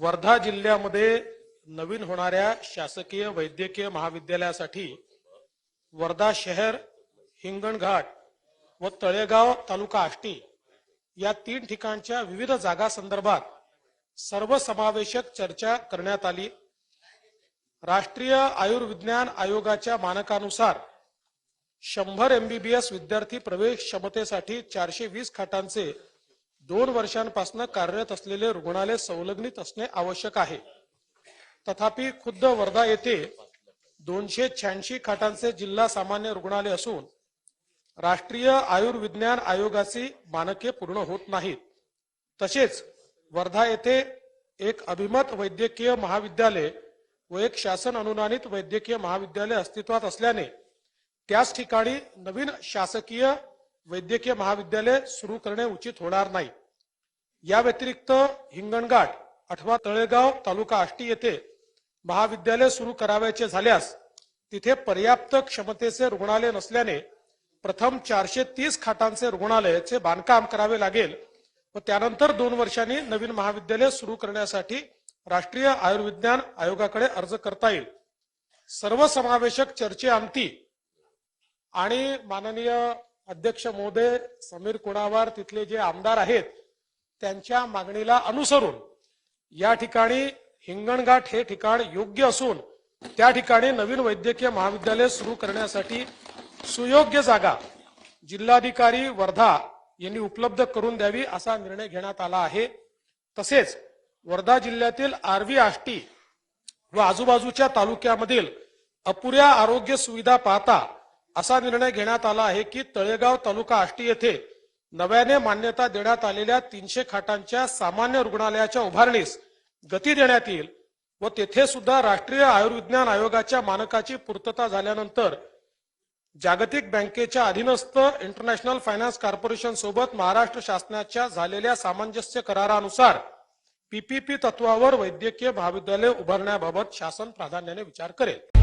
वर्धा जिल्ह्यामध्ये नवीन होणाऱ्या शासकीय वैद्यकीय महाविद्यालयासाठी वर्धा शहर हिंगणघाट व तळेगाव तालुका आष्टी या तीन ठिकाणच्या विविध जागा संदर्भात सर्वसमावेशक चर्चा करण्यात आली. राष्ट्रीय आयुर्विज्ञान आयोगाच्या मानकानुसार शंभर एमबीबीएस विद्यार्थी प्रवेश क्षमतेसाठी चारशे वीस खाटांचे दोन वर्षांपासून कार्यरत असलेले रुग्णालय संलग्नित असणे आवश्यक आहे. तथापि खुद्द वर्धा येथे दोनशे शहाऐंशी खाटांचे जिल्हा सामान्य रुग्णालय असून राष्ट्रीय आयुर्विज्ञान आयोगाची मानके पूर्ण होत नाहीत. तसेच वर्धा येथे एक अभिमत वैद्यकीय महाविद्यालय व एक शासन अनुदानित वैद्यकीय महाविद्यालय अस्तित्वात असल्याने त्याच ठिकाणी नवीन शासकीय वैद्यकीय महाविद्यालय सुरू करणे उचित होणार नाही. या व्यतिरिक्त हिंगणघाट अथवा तळेगाव तालुका आष्टी येथे महाविद्यालय सुरू करावयाचे झाल्यास तिथे पर्याप्त क्षमतेचे रुग्णालय नसल्याने प्रथम चारशे तीस खाटांचे रुग्णालयाचे बांधकाम करावे लागेल व त्यानंतर दोन वर्षांनी नवीन महाविद्यालय सुरू करण्यासाठी राष्ट्रीय आयुर्विज्ञान आयोगाकडे अर्ज करता येईल. सर्वसमावेशक चर्चेअंती आणि माननीय अध्यक्ष महोदय समीर कुणावार तिथले जे आमदार आहेत त्यांच्या मागणीला अनुसरून या ठिकाणी हिंगणघाट हे ठिकाण योग्य असून त्या ठिकाणी नवीन वैद्यकीय महाविद्यालय सुरू करण्यासाठी सुयोग्य जागा जिल्हाधिकारी वर्धा यांनी उपलब्ध करून द्यावी असा निर्णय घेण्यात आला आहे. तसेच वर्धा जिल्ह्यातील आरवी आष्टी व आजूबाजूच्या तालुक्यामधील अपुऱ्या आरोग्य सुविधा पाहता असा निर्णय घेण्यात आला आहे की तळेगाव तालुका आष्टी येथे नव्याने मान्यता देण्यात आलेल्या तीनशे खाटांच्या सामान्य रुग्णालयाच्या उभारणीस गती देण्यात येईल व तेथे सुद्धा राष्ट्रीय आयुर्विज्ञान आयोगाच्या मानकाची पूर्तता झाल्यानंतर जागतिक बँकेच्या अधीनस्थ इंटरनॅशनल फायनान्स कॉर्पोरेशन सोबत महाराष्ट्र शासनाच्या झालेल्या सामंजस्य करारानुसार पीपीपी तत्वावर वैद्यकीय महाविद्यालय उभारण्याबाबत शासन प्राधान्याने विचार करेल.